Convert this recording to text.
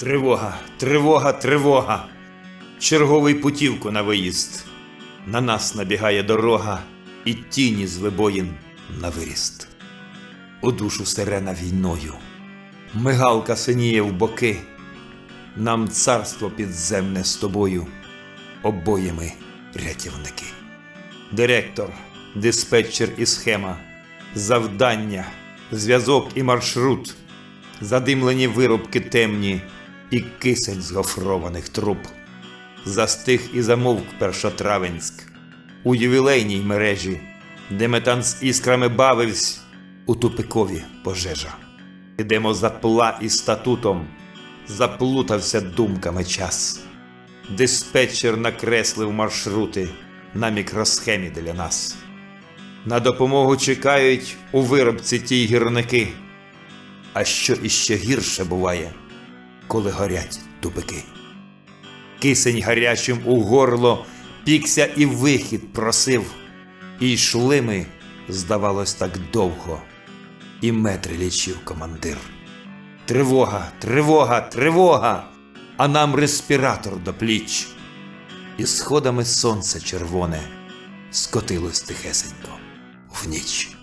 Тривога, тривога, тривога. Черговий путівку на виїзд. На нас набігає дорога і тіні з вибоїн на виріст. У душу сирена війною. Мигалка синіє в боки. Нам царство підземне з тобою. Обоє ми рятівники. Директор, диспетчер і схема, завдання, зв'язок і маршрут, задимлені виробки темні і кисень з гофрованих труб. Застиг і замовк першотравенськ у ювілейній мережі, де метан з іскрами бавивсь у тупикові пожежа. Ідемо за пла і статутом, заплутався думками час. Диспетчер накреслив маршрути на мікросхемі для нас. На допомогу чекають у виробці ті гірники. А що іще гірше буває, коли горять тупики. Кисень гарячим у горло пікся і вихід просив, і йшли ми, здавалось, так довго, і метри лічив командир. Тривога, тривога, тривога, а нам респіратор до пліч. І сходами сонце червоне скотилось тихесенько в ніч.